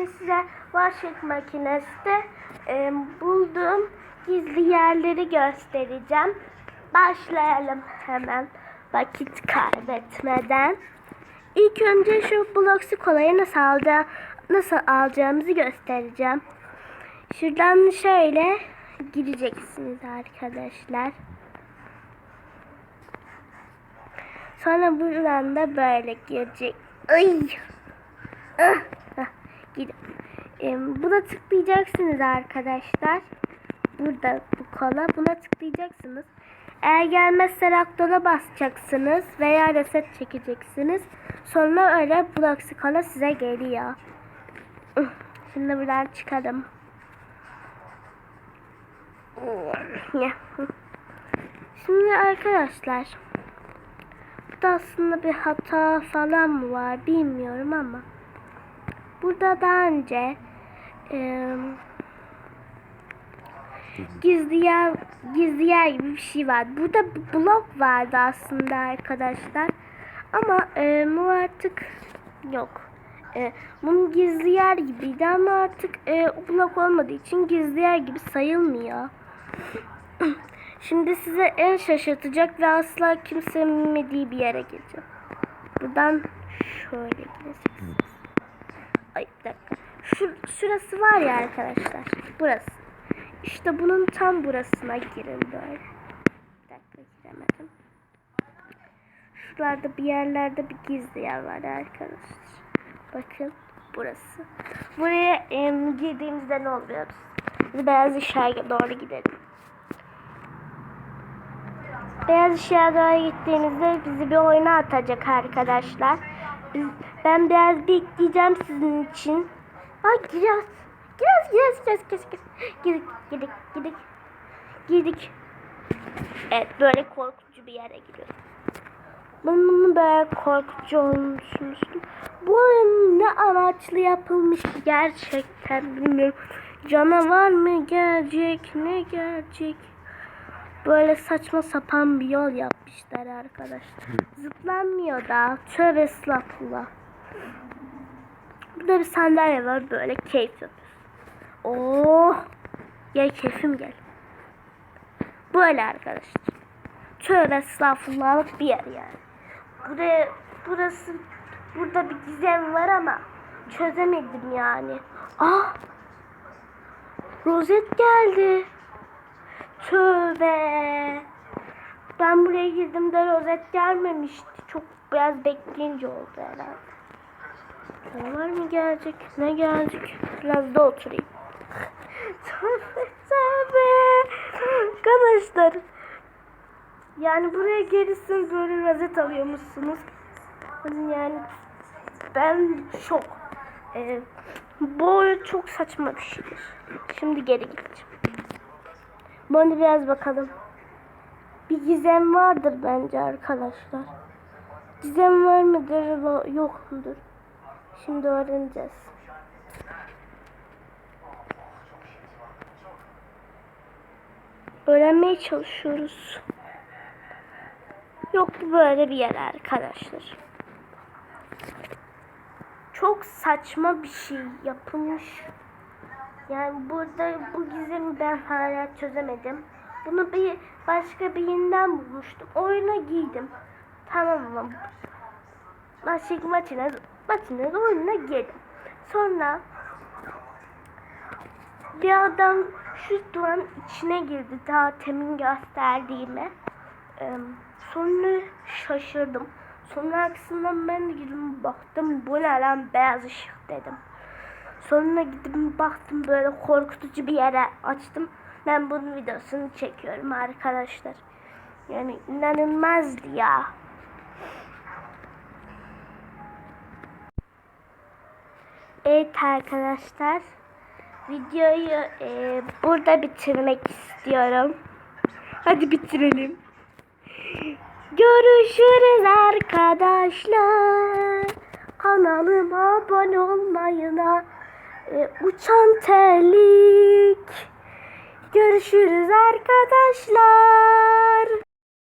bugün size bulaşık makinesi e, bulduğum gizli yerleri göstereceğim. Başlayalım hemen vakit kaybetmeden. İlk önce şu Bloxy kolayı nasıl alca nasıl alacağımızı göstereceğim. Şuradan şöyle gireceksiniz arkadaşlar. Sonra buradan da böyle girecek. Ay. Ah, ah, buna tıklayacaksınız arkadaşlar. Burada bu kola. Buna tıklayacaksınız. Eğer gelmezse raktona basacaksınız veya reset çekeceksiniz. Sonra öyle Bloxy kola size geliyor. Şimdi buradan çıkalım. Şimdi arkadaşlar Burada aslında bir hata falan mı var bilmiyorum ama burada daha önce e, gizli yer gizli yer gibi bir şey var. Burada blok vardı aslında arkadaşlar ama e, bu artık yok. E, bunun gizli yer gibiydi ama artık e, blok olmadığı için gizli yer gibi sayılmıyor. Şimdi size en şaşırtacak ve asla kimsenin bilmediği bir yere gideceğim. Buradan şöyle gideceksiniz. Ay bir dakika. Şu, şurası var ya arkadaşlar. Burası. İşte bunun tam burasına girin böyle. Bir dakika giremedim. Şuralarda bir yerlerde bir gizli yer var arkadaşlar. Bakın burası. Buraya em, girdiğimizde ne oluyoruz? Beyaz ışığa doğru gidelim. Beyaz ışığa doğru gittiğinizde bizi bir oyuna atacak arkadaşlar. Biz, ben biraz bekleyeceğim sizin için. Ay giriyoruz. Giriyoruz, giriyoruz, giriyoruz, giriyoruz. Girdik, girdik, girdik. Girdik. Evet, böyle korkutucu bir yere giriyoruz. Ben bunu böyle korkutucu olmuşsun. Bu oyun ne amaçlı yapılmış gerçekten bilmiyorum. Canavar mı gelecek, ne gelecek? Böyle saçma sapan bir yol yapmışlar arkadaşlar. Zıplanmıyor da. Tövbe estağfurullah. Burada bir sandalye var böyle keyif yapıyoruz. Oh! Gel keyfim gel. Böyle arkadaşlar. Tövbe estağfurullahlık bir yer yani. Buraya, burası, burada bir gizem var ama çözemedim yani. Ah! Rozet geldi. Tövbe. Ben buraya girdim de rozet gelmemişti. Çok biraz bekleyince oldu herhalde. Canavar mı gelecek? Ne gelecek? Biraz da oturayım. tövbe tövbe. Arkadaşlar. Yani buraya gelirsin böyle rozet alıyormuşsunuz. Yani ben şok. Ee, bu oyun çok saçma bir şeydir. Şimdi geri gideceğim. Bunu biraz bakalım. Bir gizem vardır bence arkadaşlar. Gizem var mıdır yok mudur? Şimdi öğreneceğiz. Öğrenmeye çalışıyoruz. Yok bu böyle bir yer arkadaşlar. Çok saçma bir şey yapılmış. Yani burada bu gizemi ben hala çözemedim. Bunu bir başka birinden bulmuştum. Oyuna giydim. Tamam mı? Başka maçına, maçına oyununa girdim. Sonra bir adam şu duvarın içine girdi daha temin gösterdiğime. Ee, sonra şaşırdım. Sonra arkasından ben de girdim baktım bu ne lan beyaz ışık dedim. Sonra gidip baktım böyle korkutucu bir yere açtım. Ben bunun videosunu çekiyorum arkadaşlar. Yani inanılmazdı ya. Evet arkadaşlar. Videoyu e, burada bitirmek istiyorum. Hadi bitirelim. Görüşürüz arkadaşlar. Kanalıma abone olmayı da e, uçan terlik. Görüşürüz arkadaşlar.